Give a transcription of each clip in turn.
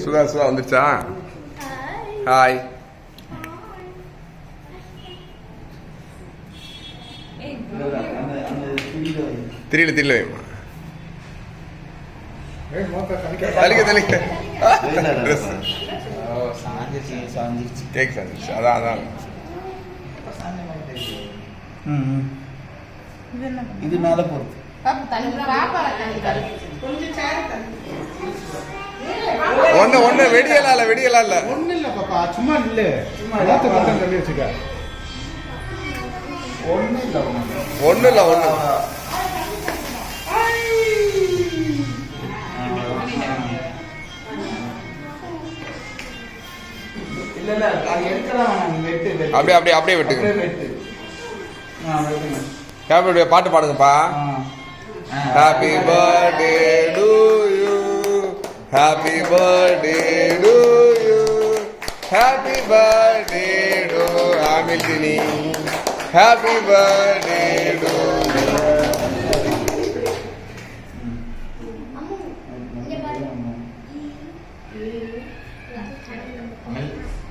சுதா சுதா வந்துருச்சா? ஹாய் திரியல திரியல. வைமா தலிக்க தலிக்க ட்ரெஸ் கேக் சாந்துச்சு அதான். அதான் இது மேலே போறது ஒண்ணு ஒண்ணு வெடியலாம் இல்ல வெடியலாம் இல்ல. ஒண்ணு இல்ல பாப்பா. சும்மா இல்ல எல்லாத்துக்கும் மட்டும் தள்ளி வச்சுக்க. ஒண்ணு இல்ல ஒண்ணு ஒண்ணு இல்ல ஒண்ணு. அப்படியே அப்படியே அப்படியே வெட்டுங்க. பாட்டு பாடுங்கப்பா? ஆ. ஆ. Happy birthday to you happy birthday to you happy birthday to ஹாமில்டினி happy birthday to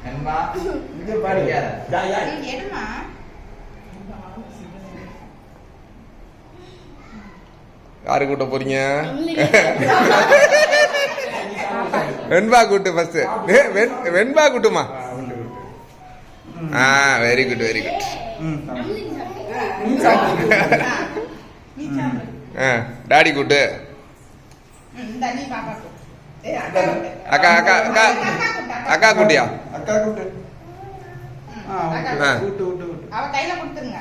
நண்பா, இங்க பாருங்க. யாரு கூட்ட போறீங்க? வெண்பா கூட்டு ஃபர்ஸ்ட் வெண்பா கூட்டுமா? ஆ very good very good daddy கூட்டு. அக்கா அக்கா அக்கா அக்கா கூட்டியா? அக்கா கூட்டு. கூட்டு, கூட்டு, கூட்டு. அவ கையில கொடுத்துருங்க.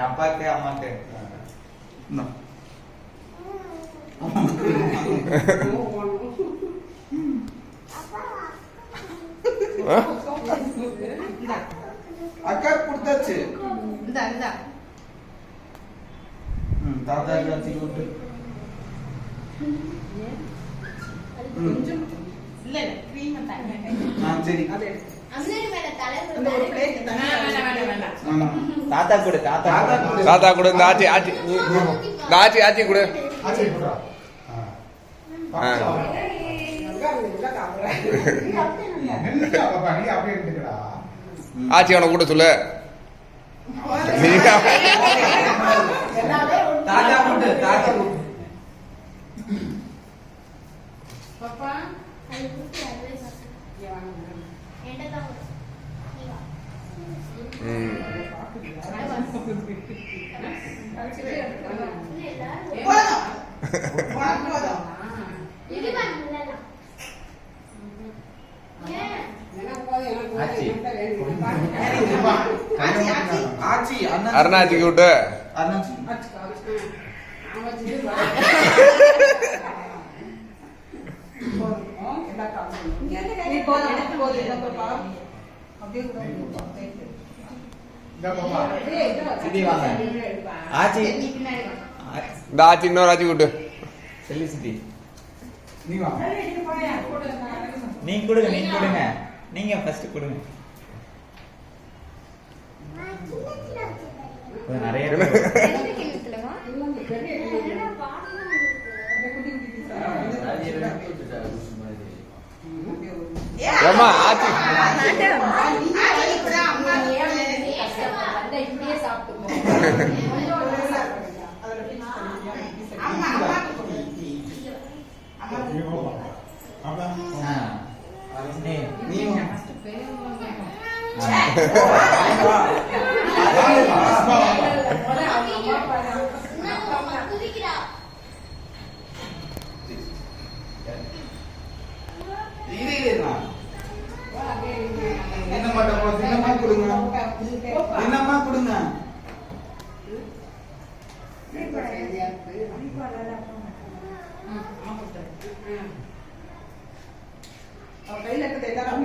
அப்பாக்கு அம்மாக்கு? அக்கா கொடுத்தாச்சு. இந்த இந்த. ம், தாத்தா கூட்டு கொஞ்சம் இல்ல இல்ல ஆ சரி. இந்த ஒரு plate தண்ணி தாத்தா கொடு தாத்தா கொடு. தாத்தா கூட இந்த ஆச்சி ஆச்சி. இந்த ஆச்சி ஆச்சி கொடு. ஆச்சி போடுறா ஆ. என்னடா பாப்பா நீ அப்படியே எடுத்துக்கடா ம். ஆச்சி அவனை கூட சொல்லு. தாத்தா கூட்டு தாத்தா கூட்டு அருணாச்சி கூட்டு அப்படியே கூட இந்த பாப்பா சித்தி வாங்க ஆச்சி. இந்த ஆச்சி இன்னொரு ஆச்சி கூட்டு செல்லி சித்தி. நீ வா. நீங்க கொடுங்க நீங்க கொடுங்க. நீங்க ஃபர்ஸ்ட் கொடுங்க. நிறைய ஆச்சி. அம்மா அம்மா நீ வா பாப்பா ஆ. நீ நீ இது இதுமா என்னம்மா டப்பா என்னம்மா கொடுங்க என்னம்மா கொடுங்க கையில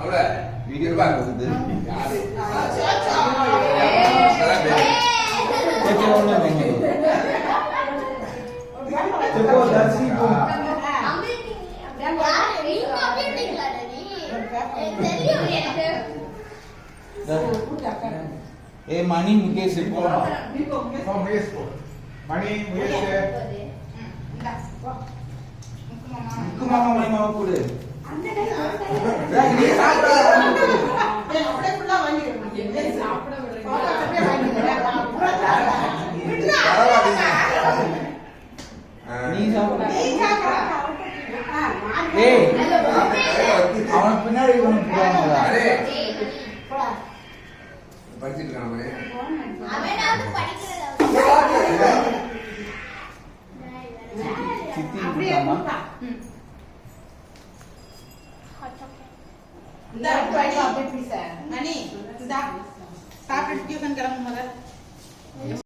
അവിടെ വീഡിയോ പാക്കുന്നത് ఏ మణి ముఖేష్ మణి ముఖేష్ మణి ముఖేష్ కూడు ஏய், அப்படியே full ஆ வாங்கிடுங்க. ஏய், சாப்பிட விடுறீங்க. அப்படியே வாங்கிடுங்க. அப்புறம் தரேன். விட்றா. பரவாயில்லைங்க. ஆ. நீ சாப்பிட நீ சாப்பிட. ஆ, நான் ஏய் வந்து. அவன பின்னாடி. படிச்சிட்டு இருக்கானே. Siti, hindi tama? That try to pisa. Ani, that stop it you can garam mother.